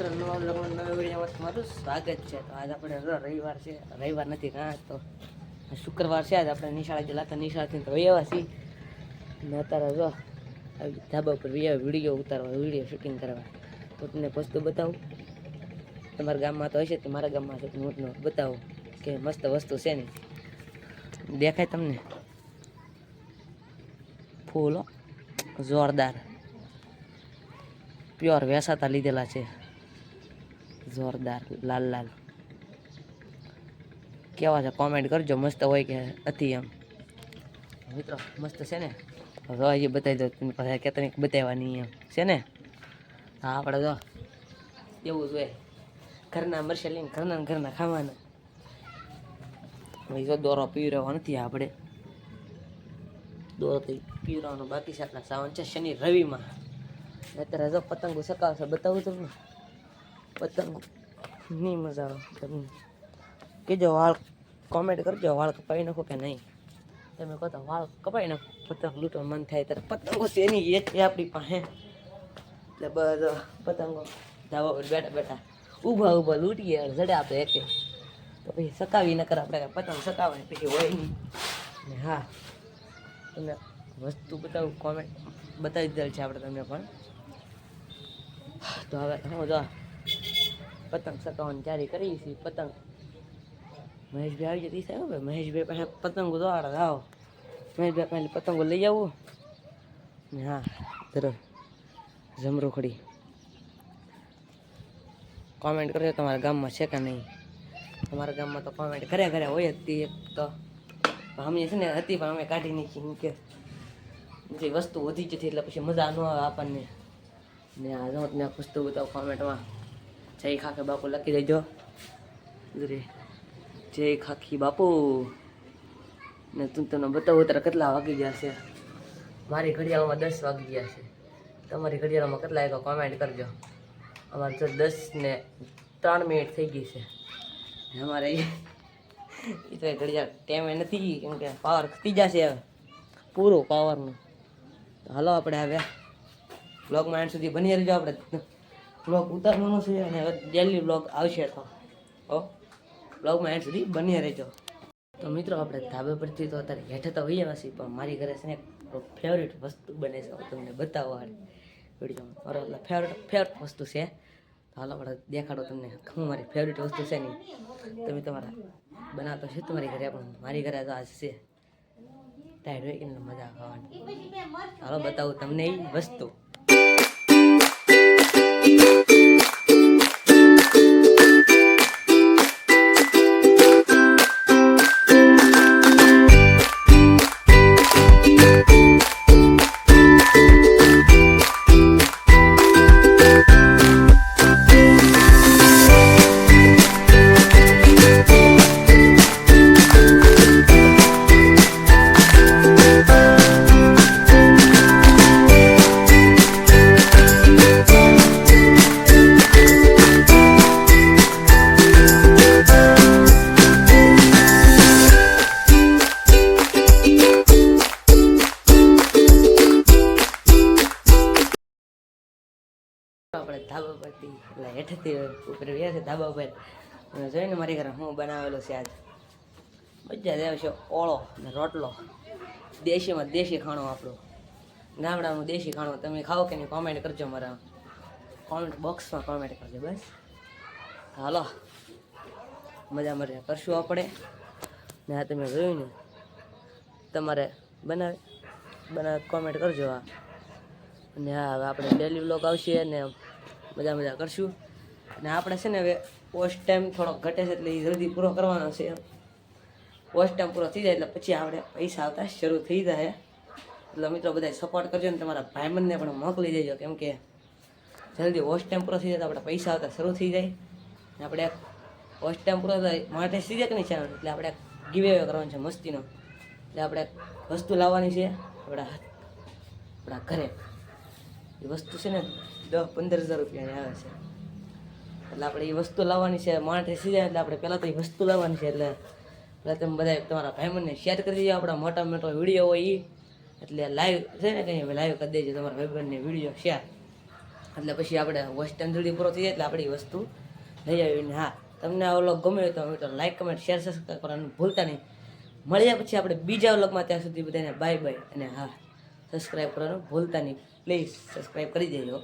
મિત્રો સ્વાગત છે. તો આજ આપણે રવિવાર છે. રવિવાર નથી કાં તો શુક્રવાર છે. આજ આપણે નિશાળા ગયેલા હતા નિશાળાથી તો વૈયા છીએ. ને અત્યારે જો આવી ધાબા ઉપર વીડિયો ઉતારવા, વીડિયો શૂટિંગ કરવા. તો તમને વસ્તુ બતાવું. તમારા ગામમાં તો હશે તો મારા ગામમાં છે હું બતાવું કે મસ્ત વસ્તુ છે ને. દેખાય તમને? ફૂલો જોરદાર. પ્યોર વેસાતા લીધેલા છે. જોરદાર, લાલ લાલ. કેવા છે? કોમેન્ટ કરજો, મસ્ત હોય કે હતી એમ. મિત્રો, મસ્ત છે ને? હવે હજી બતાવી દો, તમે પાસે કે તને બતાવવાની એમ. છે ને? હા આપણે જો, એવું જોઈએ ઘરના મરશે લઈને ઘરના ઘરના ખાવાના. જો દોરો પીવરાવો નથી આપણે દોરો તો પીવરાવાનો બાકી છે, આપણા સાવન છે, શનિ રવિમાં. અત્યારે જો પતંગો સકાવશે બતાવું તમને. પતંગો. ની મજા આવે તમને કહેજો વાળ કોમેન્ટ કરજો, વાળ કપાઈ નાખો કે નહીં. તમે કહો તો વાળ કપાઈ નાખો. પતંગ લૂંટવા મન થાય ત્યારે પતંગો છે એની એક આપણી પાસે. એટલે બધો પતંગો ધાબા પર બેઠા બેઠા ઊભા ઊભા લૂંટીએ જડે આપણે એકે. તો પછી સકાવી ન કરે આપણે પતંગ સકાવે પછી હોય નહીં. હા તમને વસ્તુ બતાવું કોમેન્ટ બતાવી દીધેલ છે આપણે તમને પણ. તો હવે હું જો પતંગ સકાવવાની તૈયારી કરી છે પતંગ. મહેશભાઈ આવી જતી સાહેબ મહેશભાઈ પાસે પતંગો દોડ આવો. મહેશભાઈ પાસે પતંગો લઈ આવો. ને હા જરૂર જમરૂખડી કોમેન્ટ કરજો, તમારા ગામમાં છે કે નહીં? તમારા ગામમાં તો કોમેન્ટ ઘરે ઘરે હોય જ તે એક તો. અમે છે ને હતી, પણ અમે કાઢી નાખી કે જે વસ્તુ વધી જતી, એટલે પછી મજા ન આવે આપણને. ને આ જો વસ્તુ બતાવો કોમેન્ટમાં જય ખાખે બાપુ, લખી દેજો. જય ખાખી બાપુ. ને તું તમને બતાવું ત્યારે કેટલા વાગી ગયા છે? મારી ઘડિયાળમાં દસ વાગી ગયા છે. તમારી ઘડિયાળમાં કેટલા એક કોમેન્ટ કરજો. અમારે તો દસ ને ત્રણ મિનિટ થઈ ગઈ છે. અમારે એ તો ઘડિયાળ ટાઈમે નથી, કેમ કે પાવર ખતી જશે હવે. પૂરો પાવરનું હાલો આપણે હવે. બ્લોગમાં એન્ડ સુધી બની રહેજો આપણે. બ્લોગ ઉતારવાનો છે અને ડેલી બ્લોગ આવશે તો. હો, બ્લોગમાં એન્ડ સુધી બની રહેજો. તો મિત્રો, આપણે ધાબે પરથી તો અત્યારે હેઠે તો હોઈએ છીએ, પણ મારી ઘરે છે ને ફેવરેટ વસ્તુ બને છે તમને બતાવવા વિડીયોમાં. મારો એટલે ફેવરેટ ફેવરેટ વસ્તુ છે. હાલો, આપણે દેખાડો તમને. હું મારી ફેવરેટ વસ્તુ છે નહીં તમે તમારા બનાવતો છે તમારી ઘરે, પણ મારી ઘરે તો આજ છે. હોય કે મજા ખાવાની. હાલો, બતાવું તમને એ વસ્તુ. આપણે ધાબા પરથી, એટલે હેઠથી ઉપર વ્યા છે ધાબા પર અને જોઈને મારી ઘરે હું બનાવેલો છે આજ. મજા જ આવશે ઓળો ને રોટલો. દેશીમાં દેશી ખાણું આપણું. ગામડાનું દેશી ખાણું. તમે ખાઓ કે નહીં કોમેન્ટ કરજો મારા કોમેન્ટ બોક્સમાં કોમેન્ટ કરજો બસ. હાલો. મજા મજા કરશું આપણે. ને આ તમે જોયું ને, તમારે બનાવે બનાવે કોમેન્ટ કરજો આ. અને હા હવે આપણે ડેલી વ્લોગ આવશે અને મજા મજા કરશું. અને આપણે છે ને હવે પોસ્ટ ટાઈમ થોડોક ઘટે છે એટલે એ જલ્દી પૂરો કરવાનો છે. પોસ્ટ ટાઈમ પૂરો થઈ જાય એટલે પછી આપણે પૈસા આવતા શરૂ થઈ જાય. એટલે મિત્રો બધા સપોર્ટ કરજો ને તમારા ભાઈબંધને પણ મોકલી દેજો કેમ કે જલ્દી વોચ ટાઈમ પૂરો થઈ જાય તો આપણે પૈસા આવતા શરૂ થઈ જાય. અને આપણે પોસ્ટ ટાઈમ પૂરો થાય માટે સીધે કે નહીં ચાલે એટલે આપણે ગીવે કરવાનો છે મસ્તીનો. એટલે આપણે વસ્તુ લાવવાની છે આપણા આપણા ઘરે. એ વસ્તુ છે ને દસ પંદર હજાર રૂપિયાની આવે છે. એટલે આપણે એ વસ્તુ લાવવાની છે માણસે સીધા, એટલે આપણે પહેલાં તો એ વસ્તુ લાવવાની છે, એટલે પહેલાં તમે બધા તમારા ભાઈબંધને શેર કરી દેજો આપણા મોટા મોટો વીડિયો હોય એ એટલે લાઈવ છે ને કંઈ લાઈવ કરી દેજો તમારા ભાઈબંધને વીડિયો શેર એટલે પછી આપણે વેસ્ટર્ન જલ્દી પૂરો થઈ જાય, એટલે આપણે એ વસ્તુ લઈ આવીને હા, તમને આ વ્લોગ ગમે તો મિત્રો લાઈક કમેન્ટ શેર સબસ્ક્રાઈબ કરવાનું ભૂલતા નહીં. મળ્યા પછી આપણે બીજા વ્લોગમાં ત્યાં સુધી બધાને બાય બાય અને હા. સબસ્ક્રાઈબ કરવાનું ભૂલતા નહીં. પ્લીઝ સબસ્ક્રાઈબ કરી દેજો.